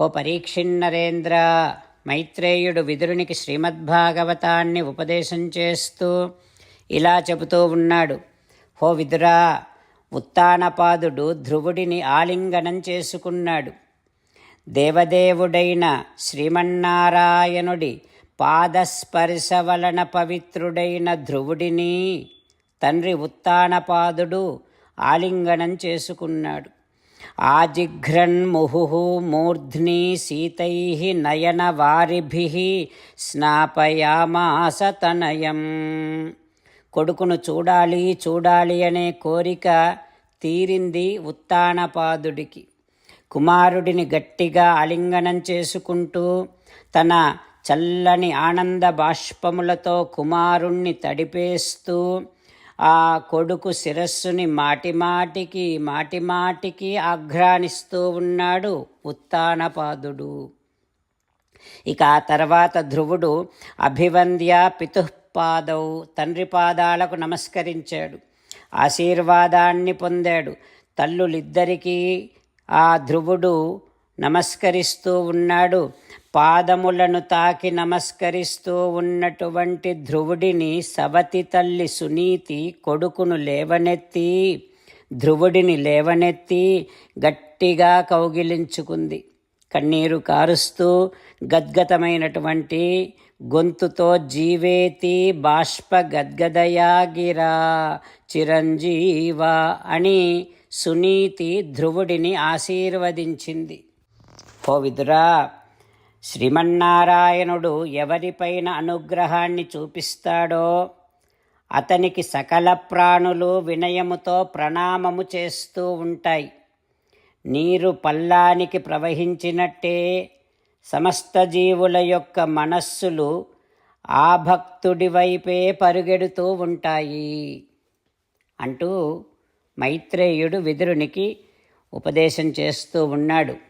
ఓ పరీక్షిన్నరేంద్ర మైత్రేయుడు విదురునికి శ్రీమద్భాగవతాన్ని ఉపదేశం చేస్తూ ఇలా చెబుతూ ఉన్నాడు. హో విదురా ఉత్తానపాదుడు ధ్రువుడిని ఆలింగనం చేసుకున్నాడు. దేవదేవుడైన శ్రీమన్నారాయణుడి పాదస్పర్శ వలన పవిత్రుడైన ధ్రువుడిని తండ్రి ఉత్తానపాదుడు ఆలింగనం చేసుకున్నాడు. ఆజిఘ్రన్ముహు మూర్ధ్ని సీతై నయనవారిభి స్నాపయామాస తనయం. కొడుకును చూడాలి చూడాలి అనే కోరిక తీరింది ఉత్తానపాదుడికి. కుమారుడిని గట్టిగా ఆలింగనం చేసుకుంటూ తన చల్లని ఆనంద బాష్పములతో కుమారుణ్ణి తడిపేస్తూ ఆ కొడుకు శిరస్సుని మాటిమాటికి మాటిమాటికి ఆఘ్రానిస్తూ ఉన్నాడు ఉత్తానపాదుడు. ఇక ఆ తర్వాత ధ్రువుడు అభివంద్య పితుఃపాదౌ తండ్రి పాదాలకు నమస్కరించాడు. ఆశీర్వాదాన్ని పొందాడు. తల్లులిద్దరికీ ఆ ధ్రువుడు నమస్కరిస్తూ ఉన్నాడు. పాదములను తాకి నమస్కరిస్తూ ఉన్నటువంటి ధ్రువుడిని సవతి తల్లి సునీతి కొడుకును లేవనెత్తి ధ్రువుడిని లేవనెత్తి గట్టిగా కౌగిలించుకుంది. కన్నీరు కారుస్తూ గద్గతమైనటువంటి గొంతుతో జీవేతి బాష్ప గద్గదయాగిరా చిరంజీవ అని సునీతి ధ్రువుడిని ఆశీర్వదించింది. ఓ విదురా శ్రీమన్నారాయణుడు ఎవరిపైన అనుగ్రహాన్ని చూపిస్తాడో అతనికి సకల ప్రాణులు వినయముతో ప్రణామము చేస్తూ ఉంటాయి. నీరు పల్లానికి ప్రవహించినట్టే సమస్త జీవుల యొక్క మనస్సులు ఆ భక్తుడి వైపే పరుగెడుతూ ఉంటాయి. అంటూ మైత్రేయుడు విదురునికి ఉపదేశం చేస్తూ ఉన్నాడు.